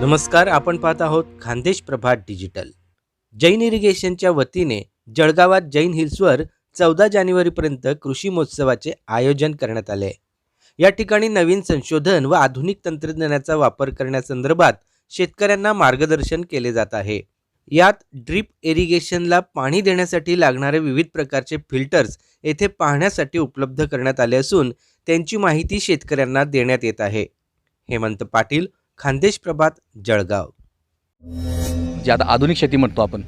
नमस्कार आपण पाहत आहोत खानदेश प्रभात डिजिटल. जैन इरिगेशनच्या वतीने जळगावात जैन हिल्सवर चौदा जानेवारीपर्यंत कृषी महोत्सवाचे आयोजन करण्यात आले. या ठिकाणी नवीन संशोधन व आधुनिक तंत्रज्ञानाचा वापर करण्यासंदर्भात शेतकऱ्यांना मार्गदर्शन केले जात आहे. यात ड्रीप इरिगेशनला पाणी देण्यासाठी लागणारे विविध प्रकारचे फिल्टर्स येथे पाहण्यासाठी उपलब्ध करण्यात आले असून त्यांची माहिती शेतकऱ्यांना देण्यात येत आहे. हेमंत पाटील खानदेश प्रभात जळगाव. जे आता आधुनिक शेती म्हणतो आपण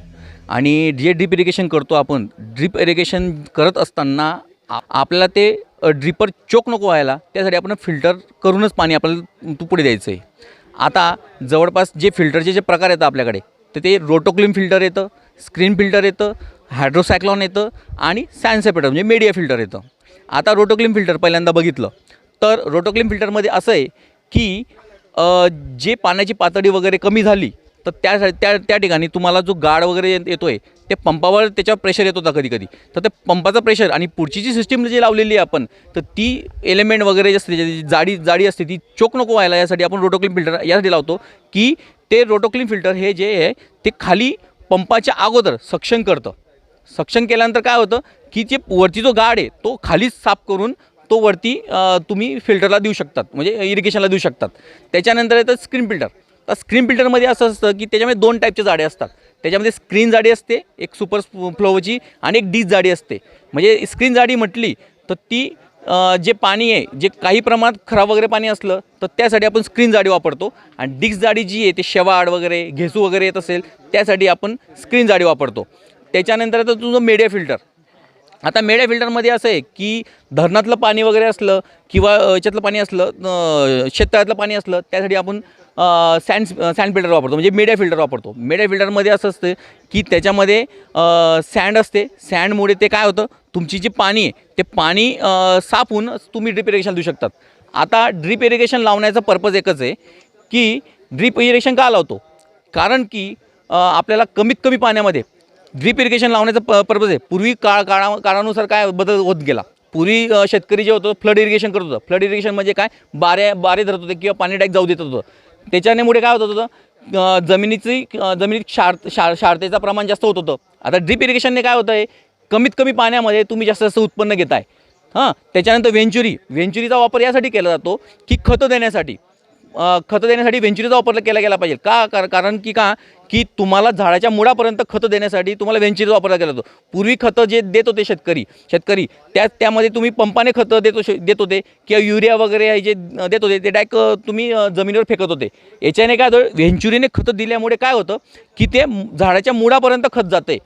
आणि जे ड्रीप इरिगेशन करतो आपण ड्रीप इरिगेशन करत असताना आ- आपल्याला ते ड्रिपर चोक नको व्हायला त्यासाठी आपण फिल्टर करूनच पाणी आपल्याला तू पुढे द्यायचं आहे आता जवळपास जे फिल्टरचे जे प्रकार येतात आपल्याकडे तर ते रोटोक्लिम फिल्टर येतं स्क्रीन फिल्टर येतं हायड्रोसायक्लॉन येतं आणि सॅन्सेपेटर म्हणजे मीडिया फिल्टर येतं. आता रोटोक्लिम फिल्टर पहिल्यांदा बघितलं तर रोटोक्लिम फिल्टरमध्ये असं आहे की जे पाण्याची पातळी वगैरे कमी झाली तर त्या त्या त्या ठिकाणी तुम्हाला जो गाड वगैरे येतो आहे ते पंपावर त्याच्यावर प्रेशर येत होता कधी कधी तर ते पंपाचं प्रेशर आणि पुढची जी सिस्टीम जी लावलेली आहे आपण तर ती एलिमेंट वगैरे जे असते जाडी जाडी असते ती चोक नको व्हायला यासाठी आपण रोटोक्लीन फिल्टर यासाठी लावतो की ते रोटोक्लिन फिल्टर हे जे आहे ते खाली पंपाच्या अगोदर सक्षम करतं. सक्षम केल्यानंतर काय होतं की जे वरती जो गाड आहे तो खालीच साफ करून तो वरती तुम्ही फिल्टरला देऊ शकतात. म्हणजे इरिगेशनला देऊ शकतात. त्याच्यानंतर येतं स्क्रीन फिल्टर तर स्क्रीन फिल्टरमध्ये असं असतं की त्याच्यामध्ये दोन टाईपचे जाडे असतात. त्याच्यामध्ये स्क्रीन जाडी असते एक सुपर फ्लोवची आणि एक डीज जाडी असते. म्हणजे स्क्रीन जाडी म्हटली तर ती जे पाणी आहे जे काही प्रमाणात खराब वगैरे पाणी असलं तर त्यासाठी आपण स्क्रीन जाडी वापरतो. आणि डिक्स जाडी जी आहे ते शेवाळ वगैरे घेसू वगैरे येत असेल त्यासाठी आपण स्क्रीन जाडी वापरतो. त्याच्यानंतर येतं तुझं मीडिया फिल्टर आता मेळ्या फिल्टरमध्ये असं आहे की धरणातलं पाणी वगैरे असलं किंवा याच्यातलं पाणी असलं शेततळ्यातलं पाणी असलं त्यासाठी आपण सँड सँड फिल्टर वापरतो. म्हणजे मेड्या फिल्टर वापरतो. मेड्या फिल्टरमध्ये असं असतं की त्याच्यामध्ये सँड असते. सँडमुळे ते काय होतं? तुमची जी पाणी आहे ते पाणी अ, साफ होऊन तुम्ही ड्रिप इरिगेशन देऊ शकतात. आता ड्रिप इरिगेशन लावण्याचा पर्पज एकच आहे की ड्रिप इरिगेशन का लावतो? कारण की आपल्याला कमीत कमी पाण्यामध्ये ड्रीप इरिगेशन लावण्याचा प पर्पज आहे. पूर्वी काळ काळा काळानुसार काय बदल होत गेला? पूर्वी शेतकरी जे होतं फ्लड इरिगेशन करत होतं. फ्लड इरिगेशन म्हणजे काय? बारे बारे धरत होते किंवा पाणी डायक जाऊ देत होतं. त्याच्यानेमुळे काय होत होतं? जमिनीची जमिनीत क्षार क्षार क्षारतेचं प्रमाण जास्त होत होतं. आता ड्रीप इरिगेशनने काय होतं आहे कमीत कमी पाण्यामध्ये तुम्ही जास्त जास्त उत्पन्न घेताय. हां? त्याच्यानंतर वेंच्युरी वेंचुरीचा वापर यासाठी केला जातो की खतं देण्यासाठी. खतं देण्यासाठी वेंचुरीचा वापर केला गेला पाहिजे. का? कार कारण की का? की तुम्हाला झाडाच्या मुळापर्यंत खतं देण्यासाठी तुम्हाला वेंचुरीचा वापरला गेला जातो. पूर्वी खतं जे देत होते शेतकरी शेतकरी त्या त्यामध्ये तुम्ही पंपाने खतं देतो शे देत होते किंवा युरिया वगैरे हे जे देत होते ते डायक तुम्ही जमिनीवर फेकत होते. याच्याने काय होतं? व्हेंचुरीने खतं दिल्यामुळे काय होतं? की ते झाडाच्या मुळापर्यंत खत जाते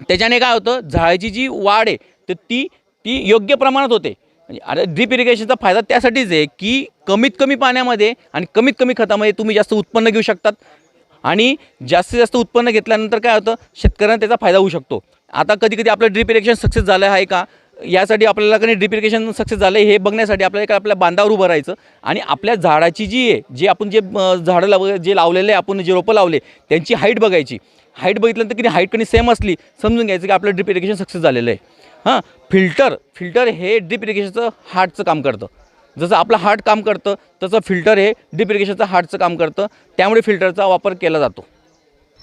त्याच्याने काय होतं? झाडाची जी वाढ आहे तर ती ती योग्य प्रमाणात होते. म्हणजे आता ड्रीप इरिगेशनचा फायदा त्यासाठीच आहे की कमीत कमी पाण्यामध्ये आणि कमीत कमी खतामध्ये तुम्ही जास्त उत्पन्न घेऊ शकतात. आणि जास्तीत जास्त उत्पन्न घेतल्यानंतर काय होतं? शेतकऱ्यांना त्याचा फायदा होऊ शकतो. आता कधी कधी आपलं ड्रीप इरिगेशन सक्सेस झालं आहे का? यासाठी आपल्याला कधी ड्रीप सक्सेस झालं आहे हे बघण्यासाठी आपल्याला काय आपल्या बांधावर उभं राहायचं. आणि आपल्या झाडाची जी आहे जे आपण जे झाडं लाव जे लावलेले आहे, आपण जे रोपं लावले त्यांची हाईट बघायची. हाईट बघितल्यानंतर किती हाईट कधी सेम असली समजून घ्यायचं की आपलं ड्रीप इरिगेशन सक्सेस झालेलं आहे. हां फिल्टर फिल्टर हे ड्रीप इरिगेशनचं हार्टचं काम करतं. जसं आपलं हार्ट काम करतं तसं फिल्टर हे ड्रीप इरिगेशनचं हार्टचं काम करतं. त्यामुळे फिल्टरचा वापर केला जातो.